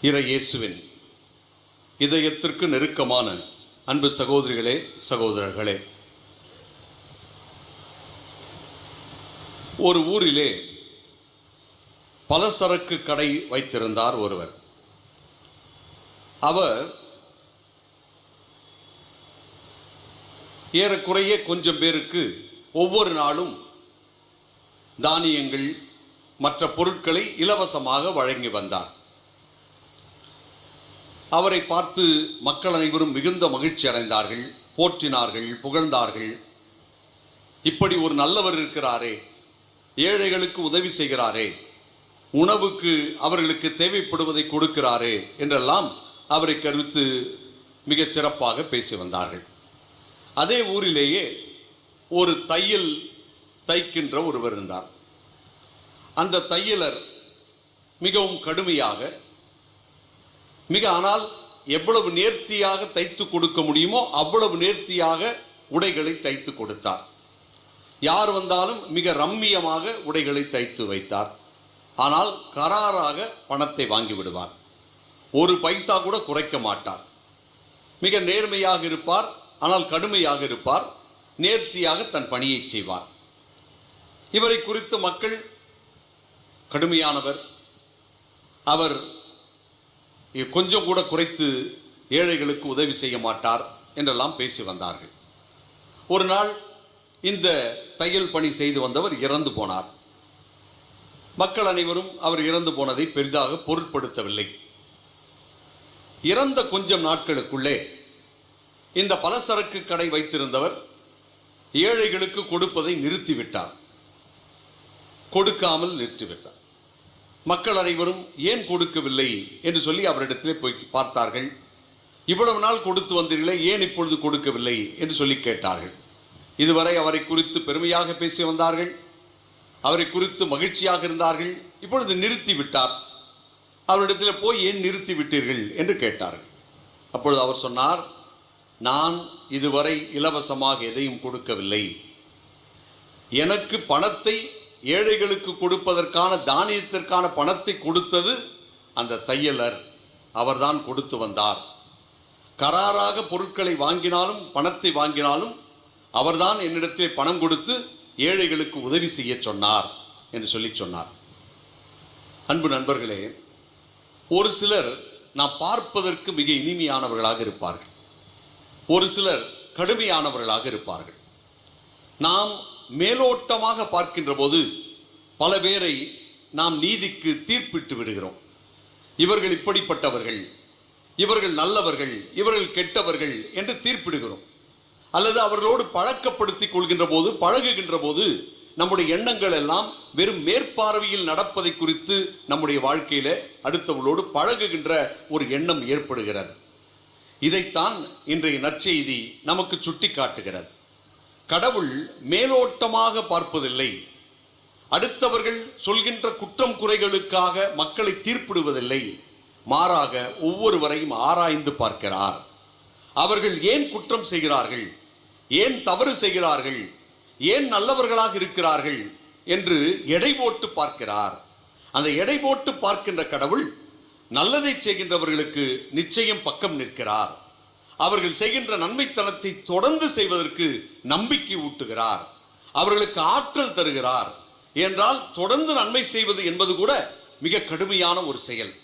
இற இயேசுவின் இதயத்திற்கு நெருக்கமான அன்பு சகோதரிகளே சகோதரர்களே. ஒரு ஊரிலே பலசரக்கு கடை வைத்திருந்தார் ஒருவர். அவர் ஏறக்குறைய கொஞ்சம் பேருக்கு ஒவ்வொரு நாளும் தானியங்கள் மற்ற பொருட்களை இலவசமாக வழங்கி வந்தார். அவரை பார்த்து மக்கள் அனைவரும் மிகுந்த மகிழ்ச்சி அடைந்தார்கள் போற்றினார்கள் புகழ்ந்தார்கள். இப்படி ஒரு நல்லவர் இருக்கிறாரே ஏழைகளுக்கு உதவி செய்கிறாரே உணவுக்கு அவர்களுக்கு தேவைப்படுவதை கொடுக்கிறாரே என்றெல்லாம் அவரை கருத்து மிக சிறப்பாக பேசி வந்தார்கள். அதே ஊரிலேயே ஒரு தையல் தைக்கின்ற ஒருவர் இருந்தார். அந்த தையலர் மிகவும் கடுமையாக மிக ஆனால் எவ்வளவு நேர்த்தியாக தைத்து கொடுக்க முடியுமோ அவ்வளவு நேர்த்தியாக உடைகளை தைத்து கொடுத்தார். யார் வந்தாலும் மிக ரம்மியமாக உடைகளை தைத்து வைத்தார். ஆனால் கராராக பணத்தை வாங்கி விடுவார். ஒரு பைசா கூட குறைக்க மாட்டார். மிக நேர்மையாக இருப்பார் ஆனால் கடுமையாக இருப்பார் நேர்த்தியாக தன் பணியை செய்வார். இவரை குறித்து மக்கள் கடுமையானவர். அவர் கொஞ்சம் கூட குறைத்து ஏழைகளுக்கு உதவி செய்ய மாட்டார் என்றெல்லாம் பேசி வந்தார்கள். ஒரு நாள் இந்த தையல் பணி செய்து வந்தவர் இறந்து போனார். மக்கள் அனைவரும் அவர் இறந்து போனதை பெரிதாக பொருட்படுத்தவில்லை. இறந்த கொஞ்சம் நாட்களுக்குள்ளே இந்த பலசரக்கு கடை வைத்திருந்தவர் ஏழைகளுக்கு கொடுப்பதை நிறுத்திவிட்டார். கொடுக்காமல் நிறுத்திவிட்டார். மக்கள் அனைவரும் ஏன் கொடுக்கவில்லை என்று சொல்லி அவரிடத்திலே போய் பார்த்தார்கள். இவ்வளவு நாள் கொடுத்து வந்தீர்களே ஏன் இப்பொழுது கொடுக்கவில்லை என்று சொல்லி கேட்டார்கள். இதுவரை அவரை குறித்து பெருமையாக பேசி வந்தார்கள். அவரை குறித்து மகிழ்ச்சியாக இருந்தார்கள். இப்பொழுது நிறுத்தி விட்டார். அவரிடத்தில் போய் ஏன் நிறுத்தி விட்டீர்கள் என்று கேட்டார்கள். அப்பொழுது அவர் சொன்னார் நான் இதுவரை இலவசமாக எதையும் கொடுக்கவில்லை. எனக்கு பணத்தை ஏழைகளுக்கு கொடுப்பதற்கான தானியத்திற்கான பணத்தை கொடுத்தது அந்த தையலர். அவர்தான் கொடுத்து வந்தார். கராராக பொருட்களை வாங்கினாலும் பணத்தை வாங்கினாலும் அவர்தான் என்னிடத்தில் பணம் கொடுத்து ஏழைகளுக்கு உதவி செய்ய சொன்னார் என்று சொல்லி சொன்னார். அன்பு நண்பர்களே ஒரு சிலர் நாம் பார்ப்பதற்கு மிக இனிமையானவர்களாக இருப்பார்கள். ஒரு சிலர் கடுமையானவர்களாக இருப்பார்கள். நாம் மேலோட்டமாக பார்க்கின்ற போது பல பேரை நாம் நீதிக்கு தீர்ப்பிட்டு விடுகிறோம். இவர்கள் இப்படிப்பட்டவர்கள் இவர்கள் நல்லவர்கள் இவர்கள் கெட்டவர்கள் என்று தீர்ப்பிடுகிறோம். அல்லது அவர்களோடு பழக்கப்படுத்திக் கொள்கின்ற போது பழகுகின்ற போது நம்முடைய எண்ணங்கள் எல்லாம் வெறும் மேற்பார்வையில் நடப்பதை குறித்து நம்முடைய வாழ்க்கையில அடுத்தவர்களோடு பழகுகின்ற ஒரு எண்ணம் ஏற்படுகிறது. இதைத்தான் இன்றைய நற்செய்தி நமக்கு சுட்டி காட்டுகிறது கடவுள் மேலோட்டமாக பார்ப்பதில்லை. அடுத்தவர்கள் சொல்கின்ற குற்றம் குறைகளுக்காக மக்களை தீர்ப்பிடுவதில்லை. மாறாக ஒவ்வொருவரையும் ஆராய்ந்து பார்க்கிறார். அவர்கள் ஏன் குற்றம் செய்கிறார்கள்? ஏன் தவறு செய்கிறார்கள்? ஏன் நல்லவர்களாக இருக்கிறார்கள்? என்று எடை போட்டு பார்க்கிறார். அந்த எடை போட்டு பார்க்கின்ற கடவுள் நல்லதை செய்கின்றவர்களுக்கு நிச்சயம் பக்கம் நிற்கிறார். அவர்கள் செய்கின்ற நன்மைத்தனத்தை தொடர்ந்து செய்வதற்கு நம்பிக்கை ஊட்டுகிறார். அவர்களுக்கு ஆற்றல் தருகிறார். என்றால் தொடர்ந்து நன்மை செய்வது என்பது கூட மிக கடுமையான ஒரு செயல்.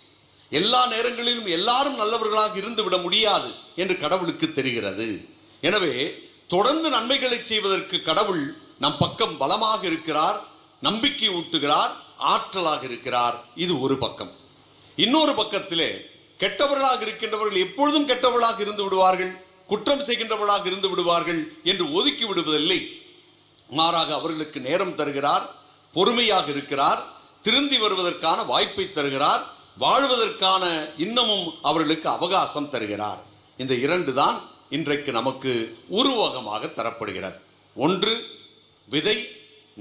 எல்லா நேரங்களிலும் எல்லாரும் நல்லவர்களாக இருந்து விட முடியாது என்று கடவுளுக்கு தெரிகிறது. எனவே தொடர்ந்து நன்மைகளை செய்வதற்கு கடவுள் நம் பக்கம் பலமாக இருக்கிறார் நம்பிக்கை ஊட்டுகிறார் ஆற்றலாக இருக்கிறார். இது ஒரு பக்கம். இன்னொரு பக்கத்திலே கெட்டவர்களாக இருக்கின்றவர்கள் எப்பொழுதும் கெட்டவர்களாக இருந்து விடுவார்கள் குற்றம் செய்கின்றவர்களாக இருந்து விடுவார்கள் என்று ஒதுக்கி விடுவதில்லை. மாறாக அவர்களுக்கு நேரம் தருகிறார் பொறுமையாக இருக்கிறார் திருந்தி வருவதற்கான வாய்ப்பை தருகிறார் வாழ்வதற்கான இன்னமும் அவர்களுக்கு அவகாசம் தருகிறார். இந்த இரண்டு தான் இன்றைக்கு நமக்கு உருவகமாக தரப்படுகிறது. ஒன்று விதை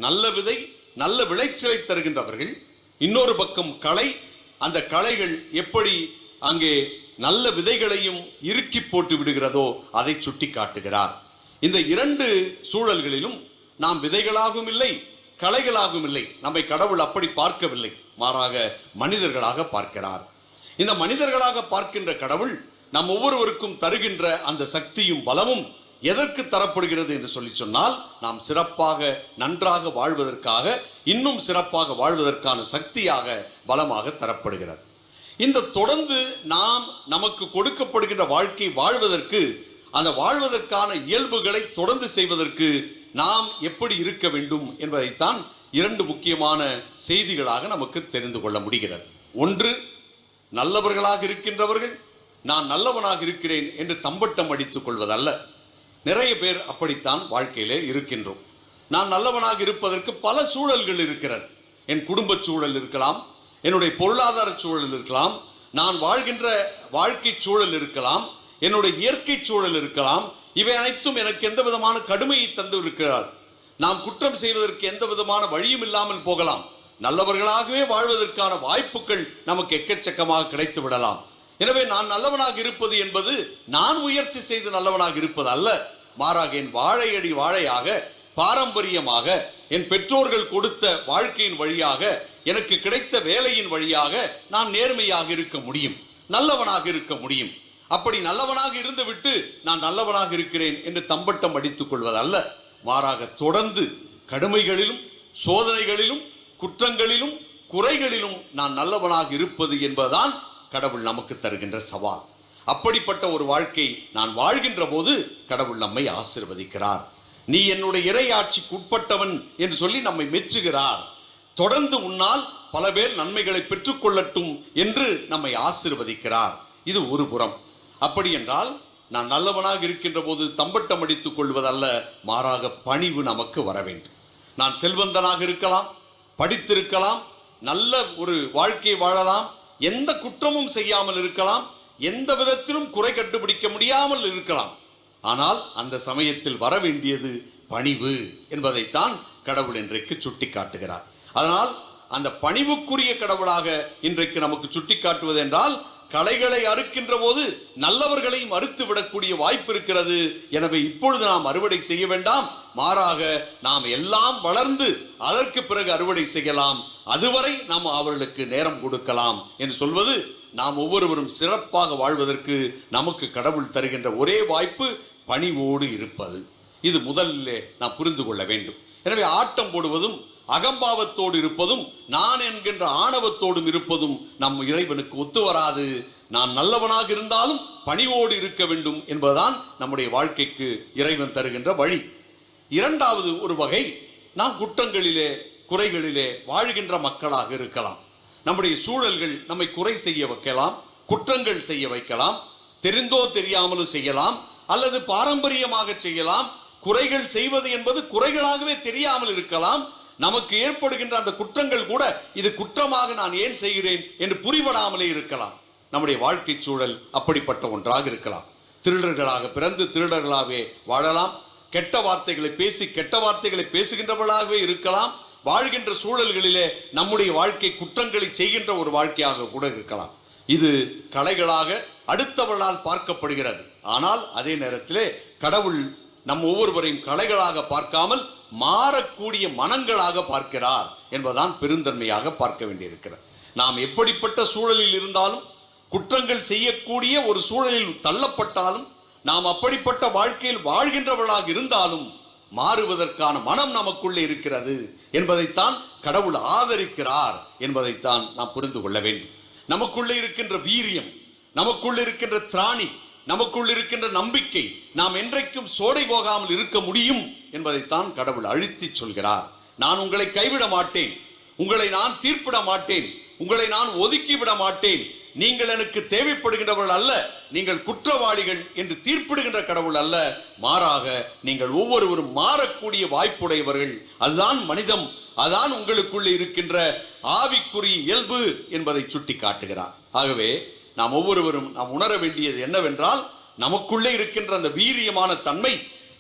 நல்ல விதை நல்ல விளைச்சலை தருகின்றவர்கள். இன்னொரு பக்கம் களை அந்த களைகள் எப்படி அங்கே நல்ல விதைகளையும் இறுக்கி போட்டு விடுகிறதோ அதை சுட்டி காட்டுகிறார் இந்த இரண்டு சூழல்களிலும் நாம் விதைகளாகவும் இல்லை களைகளாகவும் இல்லை. நம்மை கடவுள் அப்படி பார்க்கவில்லை. மாறாக மனிதர்களாக பார்க்கிறார். இந்த மனிதர்களாக பார்க்கின்ற கடவுள் நம் ஒவ்வொருவருக்கும் தருகின்ற அந்த சக்தியும் பலமும் எதற்கு தரப்படுகிறது என்று சொல்லி சொன்னால் நாம் சிறப்பாக நன்றாக வாழ்வதற்காக இன்னும் சிறப்பாக வாழ்வதற்கான சக்தியாக பலமாக தரப்படுகிறது. இந்த தொடர்ந்து நாம் நமக்கு கொடுக்கப்படுகின்ற வாழ்க்கை வாழ்வதற்கு அந்த வாழ்வதற்கான இயல்புகளை தொடர்ந்து செய்வதற்கு நாம் எப்படி இருக்க வேண்டும் என்பதைத்தான் இரண்டு முக்கியமான செய்திகளாக நமக்கு தெரிந்து கொள்ள முடிகிறது. ஒன்று நல்லவர்களாக இருக்கின்றவர்கள் நான் நல்லவனாக இருக்கிறேன் என்று தம்பட்டம் அடித்துக் கொள்வதல்ல. நிறைய பேர் அப்படித்தான் வாழ்க்கையிலே இருக்கின்றோம். நான் நல்லவனாக இருப்பதற்கு பல சூழல்கள் இருக்கிறது. என் குடும்ப சூழல் இருக்கலாம் என்னுடைய பொருளாதார சூழல் இருக்கலாம் நான் வாழ்கின்ற வாழ்க்கை சூழல் இருக்கலாம் என்னுடைய இயற்கை சூழல் இருக்கலாம் இவை அனைத்தும் எனக்கு எந்த விதமான கடுமையை தந்து இருக்கிறார் நாம் குற்றம் செய்வதற்கு எந்த விதமான வழியும் இல்லாமல் போகலாம். நல்லவர்களாகவே வாழ்வதற்கான வாய்ப்புகள் நமக்கு எக்கச்சக்கமாக கிடைத்து விடலாம். எனவே நான் நல்லவனாக இருப்பது என்பது நான் முயற்சி செய்து நல்லவனாக இருப்பது அல்ல. மாறாக என் வாழையடி வாழையாக பாரம்பரியமாக என் பெற்றோர்கள் கொடுத்த வாழ்க்கையின் வழியாக எனக்கு கிடைத்த வேலையின் வழியாக நான் நேர்மையாக இருக்க முடியும் நல்லவனாக இருக்க முடியும். அப்படி நல்லவனாக இருந்துவிட்டு நான் நல்லவனாக இருக்கிறேன் என்று தம்பட்டம் அடித்துக் கொள்வதல்ல. மாறாக தொடர்ந்து கடுமைகளிலும் சோதனைகளிலும் குற்றங்களிலும் குறைகளிலும் நான் நல்லவனாக இருப்பது என்பதுதான் கடவுள் நமக்கு தருகின்ற சவால். அப்படிப்பட்ட ஒரு வாழ்க்கை நான் வாழ்கின்ற போது கடவுள் நம்மை ஆசிர்வதிக்கிறார். நீ என்னுடைய இறையாட்சிக்கு உட்பட்டவன் என்று சொல்லி நம்மை மெச்சுகிறார். தொடர்ந்து உன்னால் பல பேர் நன்மைகளை பெற்றுக்கொள்ளட்டும் என்று நம்மை ஆசிர்வதிக்கிறார். இது ஒரு புறம். அப்படி என்றால் நான் நல்லவனாக இருக்கின்ற போது தம்பட்டம் அடித்துக் கொள்வதல்ல மாறாக பணிவு நமக்கு வர வேண்டும். நான் செல்வந்தனாக இருக்கலாம் படித்திருக்கலாம் நல்ல ஒரு வாழ்க்கையை வாழலாம் எந்த குற்றமும் செய்யாமல் இருக்கலாம் எந்த விதத்திலும் குறை கண்டுபிடிக்க முடியாமல் இருக்கலாம். ஆனால் அந்த சமயத்தில் வர வேண்டியது பணிவு என்பதைத்தான் கடவுள் இன்றைக்கு சுட்டி காட்டுகிறார் அதனால் அந்த பணிவுக்குரிய கடவுளாக இன்றைக்கு நமக்கு சுட்டி காட்டுவது என்றால் களைகளை அறுக்கின்ற போது நல்லவர்களையும் அறுத்து விடக்கூடிய வாய்ப்பு இருக்கிறது. எனவே இப்பொழுது நாம் அறுவடை செய்ய வேண்டாம். மாறாக நாம் எல்லாம் வளர்ந்து அதற்கு பிறகு அறுவடை செய்யலாம். அதுவரை நாம் அவர்களுக்கு நேரம் கொடுக்கலாம் என்று சொல்வது நாம் ஒவ்வொருவரும் சிறப்பாக வாழ்வதற்கு நமக்கு கடவுள் தருகின்ற ஒரே வாய்ப்பு பணிவோடு இருப்பது. இது முதலிலே நாம் புரிந்து கொள்ள வேண்டும். எனவே ஆட்டம் போடுவதும் அகம்பாவத்தோடு இருப்பதும் நான் என்கின்ற ஆணவத்தோடும் இருப்பதும் நம் இறைவனுக்கு ஒத்து வராது நான் நல்லவனாக இருந்தாலும் பணிவோடு இருக்க வேண்டும் என்பதுதான் நம்முடைய வாழ்க்கைக்கு இறைவன் தருகின்ற வழி. இரண்டாவது ஒரு வகை நாம் குற்றங்களிலே குறைகளிலே வாழ்கின்ற மக்களாக இருக்கலாம். நம்முடைய சூழல்கள் நம்மை குறை செய்ய வைக்கலாம் குற்றங்கள் செய்ய வைக்கலாம் தெரிந்தோ தெரியாமலும் செய்யலாம் அல்லது பாரம்பரியமாக செய்யலாம். குறைகள் செய்வது என்பது குறைகளாகவே தெரியாமல் இருக்கலாம். நமக்கு ஏற்படுகின்ற அந்த குற்றங்கள் கூட இது குற்றமாக நான் ஏன் செய்கிறேன் என்று புரிபடாமலே இருக்கலாம். நம்முடைய வாழ்க்கை சூழல் அப்படிப்பட்ட ஒன்றாக இருக்கலாம். திருடர்களாக பிறந்து திருடர்களாகவே வாழலாம். கெட்ட வார்த்தைகளை பேசி கெட்ட வார்த்தைகளை பேசுகின்றவர்களாகவே இருக்கலாம். வாழ்கின்ற சூழல்களிலே நம்முடைய வாழ்க்கை குற்றங்களை செய்கின்ற ஒரு வாழ்க்கையாக கூட இருக்கலாம். இது கலைகளாக அடுத்தவர்களால் பார்க்கப்படுகிறது. ஆனால் அதே நேரத்திலே கடவுள் நம் ஒவ்வொருவரையும் கலைகளாக பார்க்காமல் மாறக்கூடிய மனங்களாக பார்க்கிறார் என்பதுதான் பெருந்தன்மையாக பார்க்க வேண்டியிருக்கிறது. நாம் எப்படிப்பட்ட சூழலில் இருந்தாலும் குற்றங்கள் செய்யக்கூடிய ஒரு சூழலில் தள்ளப்பட்டாலும் நாம் அப்படிப்பட்ட வாழ்க்கையில் வாழ்கின்றவர்களாக இருந்தாலும் மாறுவதற்கான மனம் நமக்குள்ளே இருக்கிறது என்பதைத்தான் கடவுள் ஆதரிக்கிறார் என்பதைத்தான் நாம் புரிந்து கொள்ள வேண்டும். நமக்குள்ளே இருக்கின்ற வீரியம் நமக்குள்ளே இருக்கின்ற திராணி நமக்குள் இருக்கின்ற நம்பிக்கை நாம் என்றைக்கும் சோடை போகாமல் இருக்க முடியும் என்பதைத்தான் கடவுள் அழுத்தி சொல்கிறார். நான் உங்களை கைவிட மாட்டேன். உங்களை நான் தீர்ப்பிட மாட்டேன். உங்களை நான் ஒதுக்கி விட மாட்டேன். நீங்கள் எனக்கு தேவைப்படுகின்றவர்கள் அல்ல. நீங்கள் குற்றவாளிகள் என்று தீர்ப்பிடுகின்ற கடவுள் அல்ல. மாறாக நீங்கள் ஒவ்வொருவரும் மாறக்கூடிய வாய்ப்புடையவர்கள். அதுதான் மனிதம். அதான் உங்களுக்குள்ளே இருக்கின்ற ஆவிக்குரிய இயல்பு என்பதை சுட்டி காட்டுகிறார் ஆகவே நாம் ஒவ்வொருவரும் நாம் உணர வேண்டியது என்னவென்றால் நமக்குள்ளே இருக்கின்ற அந்த வீரியமான தன்மை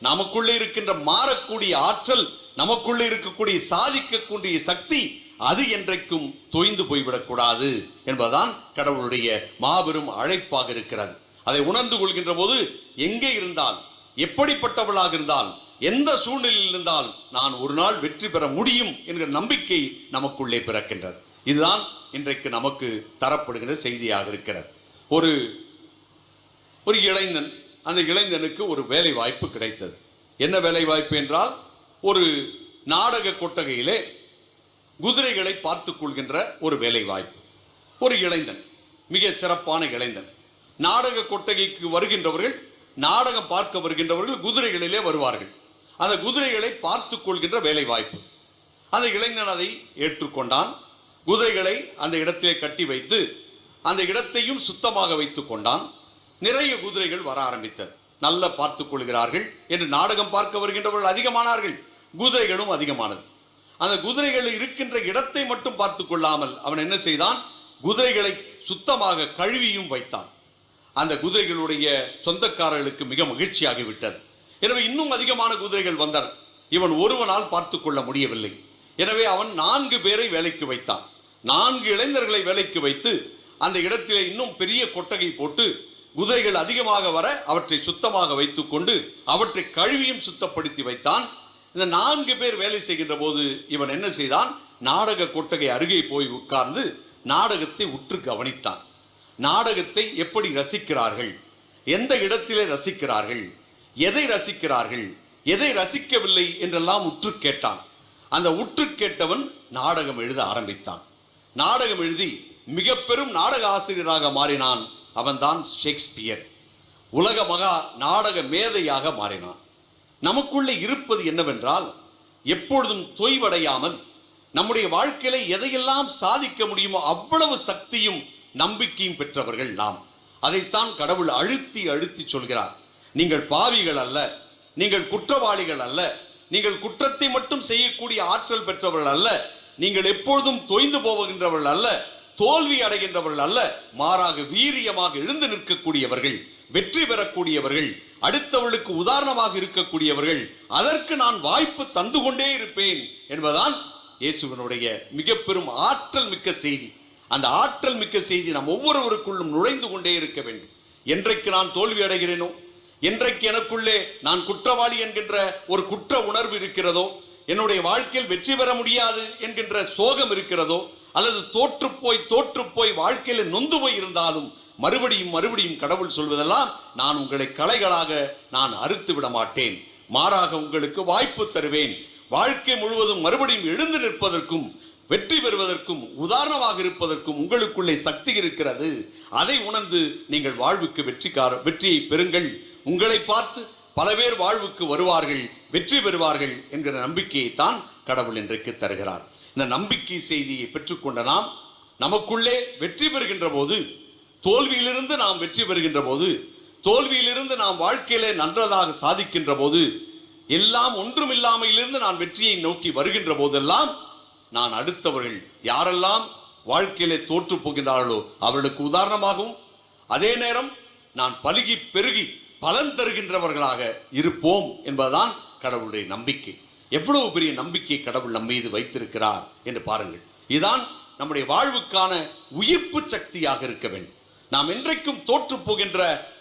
நமக்குள்ளே இருக்கின்ற மாறக்கூடிய ஆற்றல் நமக்குள்ளே இருக்கக்கூடிய சாதிக்கக்கூடிய சக்தி அது என்றைக்கும் தொய்ந்து போய்விடக்கூடாது என்பதுதான் கடவுளுடைய மாபெரும் அழைப்பாக இருக்கிறது. அதை உணர்ந்து கொள்கின்ற போது எங்கே இருந்தால் எப்படிப்பட்டவளாக இருந்தால் எந்த சூழ்நிலையில் இருந்தால் நான் ஒரு நாள் வெற்றி பெற முடியும் என்கிற நம்பிக்கை நமக்குள்ளே பிறக்கின்றது. இதுதான் இன்றைக்கு நமக்கு தரப்படுகிற செய்தியாக இருக்கிறது. ஒரு ஒரு இளைஞன் அந்த இளைஞனுக்கு ஒரு வேலை வாய்ப்பு கிடைத்தது. என்ன வேலை வாய்ப்பு என்றால் ஒரு நாடக கொட்டகையிலே குதிரைகளை பார்த்துக் கொள்கின்ற ஒரு வேலை வாய்ப்பு ஒரு இளைஞன் மிக சிறப்பான இளைஞன். நாடக கொட்டகைக்கு வருகின்றவர்கள் நாடகம் பார்க்க வருகின்றவர்கள் குதிரைகளிலே வருவார்கள். அந்த குதிரைகளை பார்த்துக் கொள்கின்ற வேலை வாய்ப்பு அந்த இளைஞன் அதை ஏற்றுக்கொண்டான். குதிரைகளை அந்த இடத்திலே கட்டி வைத்து அந்த இடத்தையும் சுத்தமாக வைத்து கொண்டான். நிறைய குதிரைகள் வர ஆரம்பித்தது. நல்ல பார்த்து கொள்கிறார்கள் என்று நாடகம் பார்க்க வருகின்றவர்கள் அதிகமானார்கள். குதிரைகளும் அதிகமானது. அந்த குதிரைகள் இருக்கின்ற இடத்தை மட்டும் பார்த்து கொள்ளாமல் அவன் என்ன செய்தான்? குதிரைகளை சுத்தமாக கழுவியும் வைத்தான். அந்த குதிரைகளுடைய சொந்தக்காரர்களுக்கு மிக மகிழ்ச்சியாகிவிட்டது எனவே இன்னும் அதிகமான குதிரைகள் வந்தன. இவன் ஒருவனால் பார்த்து கொள்ள முடியவில்லை. எனவே அவன் நான்கு பேரை வேலைக்கு வைத்தான். நான்கு இளைஞர்களை வேலைக்கு வைத்து அந்த இடத்திலே இன்னும் பெரிய கொட்டகை போட்டு குதிரைகள் அதிகமாக வர அவற்றை சுத்தமாக வைத்துக்கொண்டு அவற்றை கழுவியும் சுத்தப்படுத்தி வைத்தான். இந்த நான்கு பேர் வேலை செய்கின்ற போது இவன் என்ன செய்தான்? நாடக கொட்டகை அருகே போய் உட்கார்ந்து நாடகத்தை உற்று கவனித்தான். நாடகத்தை எப்படி ரசிக்கிறார்கள்? எந்த இடத்திலே ரசிக்கிறார்கள்? எதை ரசிக்கிறார்கள்? எதை ரசிக்கவில்லை என்றெல்லாம் உற்று கேட்டான். அந்த உற்று கேட்டவன் நாடகம் எழுத ஆரம்பித்தான். நாடகம் எழுதி மிக பெரும் நாடக ஆசிரியராக மாறினான் அவன்தான் ஷேக்ஸ்பியர். உலக மகா நாடக மேதையாக மாறினான். நமக்குள்ளே இருப்பது என்னவென்றால் எப்பொழுதும் தொய்வடையாமல் நம்முடைய வாழ்க்கையில எதையெல்லாம் சாதிக்க முடியுமோ அவ்வளவு சக்தியும் நம்பிக்கையும் பெற்றவர்கள் நாம். அதைத்தான் கடவுள் அழுத்தி அழுத்தி சொல்கிறார். நீங்கள் பாவிகள் அல்ல நீங்கள் குற்றவாளிகள் அல்ல நீங்கள் குற்றத்தை மட்டும் செய்யக்கூடிய ஆற்றல் பெற்றவர்கள் அல்ல நீங்கள் எப்பொழுதும் தொய்ந்து போகின்றவர்கள் அல்ல தோல்வி அடைகின்றவர்கள் அல்ல மாறாக வீரியமாக எழுந்து நிற்கக்கூடியவர்கள் வெற்றி பெறக்கூடியவர்கள் அடுத்தவர்களுக்கு உதாரணமாக இருக்கக்கூடியவர்கள் அதற்கு நான் வாய்ப்பு தந்து கொண்டே இருப்பேன் என்பதான் இயேசுவனுடைய மிக பெரும் ஆற்றல் மிக்க செய்தி. அந்த ஆற்றல் மிக்க செய்தி நாம் ஒவ்வொருவருக்குள்ளும் நுழைந்து கொண்டே இருக்க வேண்டும். என்றைக்கு நான் தோல்வி அடைகிறேனோ என்றைக்கு எனக்குள்ளே நான் குற்றவாளி என்கின்ற ஒரு குற்ற உணர்வு இருக்கிறதோ என்னுடைய வாழ்க்கையில் வெற்றி பெற முடியாது என்கின்ற சோகம் இருக்கிறதோ அல்லது தோற்று போய் தோற்று போய் வாழ்க்கையில் நொந்து போய் இருந்தாலும் மறுபடியும் மறுபடியும் கடவுள் சொல்வதெல்லாம் நான் உங்களை களைகளாக நான் அறுத்து விட மாட்டேன். மாறாக உங்களுக்கு வாய்ப்பு தருவேன். வாழ்க்கை முழுவதும் மறுபடியும் எழுந்து நிற்பதற்கும் வெற்றி பெறுவதற்கும் உதாரணமாக இருப்பதற்கும் உங்களுக்குள்ளே சக்தி இருக்கிறது. அதை உணர்ந்து நீங்கள் வாழ்வுக்கு வெற்றிக்கார வெற்றியை பெறுங்கள். உங்களை பார்த்து பல பேர் வாழ்வுக்கு வருவார்கள். வெற்றி பெறுவார்கள் என்கிற நம்பிக்கையை தான் கடவுள் இன்றைக்கு தருகிறார். இந்த நம்பிக்கை செய்தியை பெற்றுக்கொண்ட நாம் நமக்குள்ளே வெற்றி பெறுகின்ற போது தோல்வியிலிருந்து நாம் வெற்றி பெறுகின்ற போது தோல்வியிலிருந்து நாம் வாழ்க்கையிலே நன்றதாக சாதிக்கின்ற போது எல்லாம் ஒன்றுமில்லாமையிலிருந்து நான் வெற்றியை நோக்கி வருகின்ற போதெல்லாம் நான் அடுத்தவர்கள் யாரெல்லாம் வாழ்க்கையிலே தோற்று போகின்றார்களோ அவர்களுக்கு உதாரணமாகவும் அதே நேரம் நான் பலுகி பெருகி பலன் தருகின்றவர்களாக இருப்போம் என்பதுதான் கடவுளுடைய நம்பிக்கை. எவ்வளவு பெரிய நம்பிக்கை கடவுள் நம் மீது வைத்திருக்கிறார் என்று பாருங்கள். இதுதான் நம்முடைய வாழ்வுக்கான உயிர்ப்பு சக்தியாக இருக்க வேண்டும். நாம் என்றைக்கும் தோற்று போகின்ற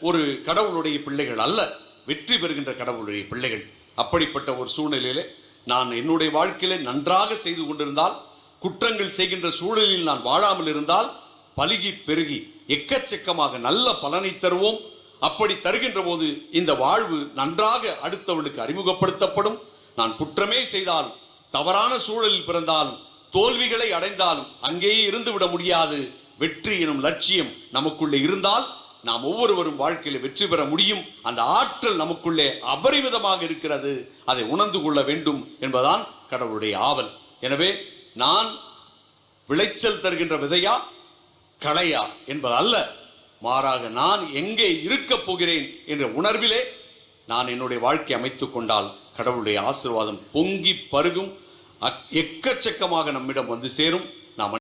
ஒரு கடவுளுடைய பிள்ளைகள் அல்ல வெற்றி பெறுகின்ற கடவுளுடைய பிள்ளைகள். அப்படிப்பட்ட ஒரு சூழ்நிலையிலே நான் என்னுடைய வாழ்க்கையிலே நன்றாக செய்து கொண்டிருந்தால் குற்றங்கள் செய்கின்ற சூழலில் நான் வாழாமல் இருந்தால் பலுகி பெருகி எக்கச்சக்கமாக நல்ல பலனை தருவோம். அப்படி தருகின்ற போது இந்த வாழ்வு நன்றாக அடுத்தவளுக்கு அறிமுகப்படுத்தப்படும். நான் குற்றமே செய்தால் தவறான சூழலில் பிறந்தால் தோல்விகளை அடைந்தால் அங்கேயே இருந்து விட முடியாது. வெற்றி எனும் லட்சியம் நமக்குள்ளே இருந்தால் நாம் ஒவ்வொருவரும் வாழ்க்கையில் வெற்றி பெற முடியும். அந்த ஆற்றல் நமக்குள்ளே அபரிமிதமாக இருக்கிறது. அதை உணர்ந்து கொள்ள வேண்டும் என்பதான் கடவுளுடைய ஆவல். எனவே நான் விளைச்சல் தருகின்ற விதையா களையா என்பது அல்ல மாறாக நான் எங்கே இருக்கப் போகிறேன் என்ற உணர்விலே நான் என்னுடைய வாழ்க்கை அமைத்துக் கொண்டால் கடவுளுடைய ஆசீர்வாதம் பொங்கி பருகும் எக்கச்சக்கமாக நம்மிடம் வந்து சேரும். நாம்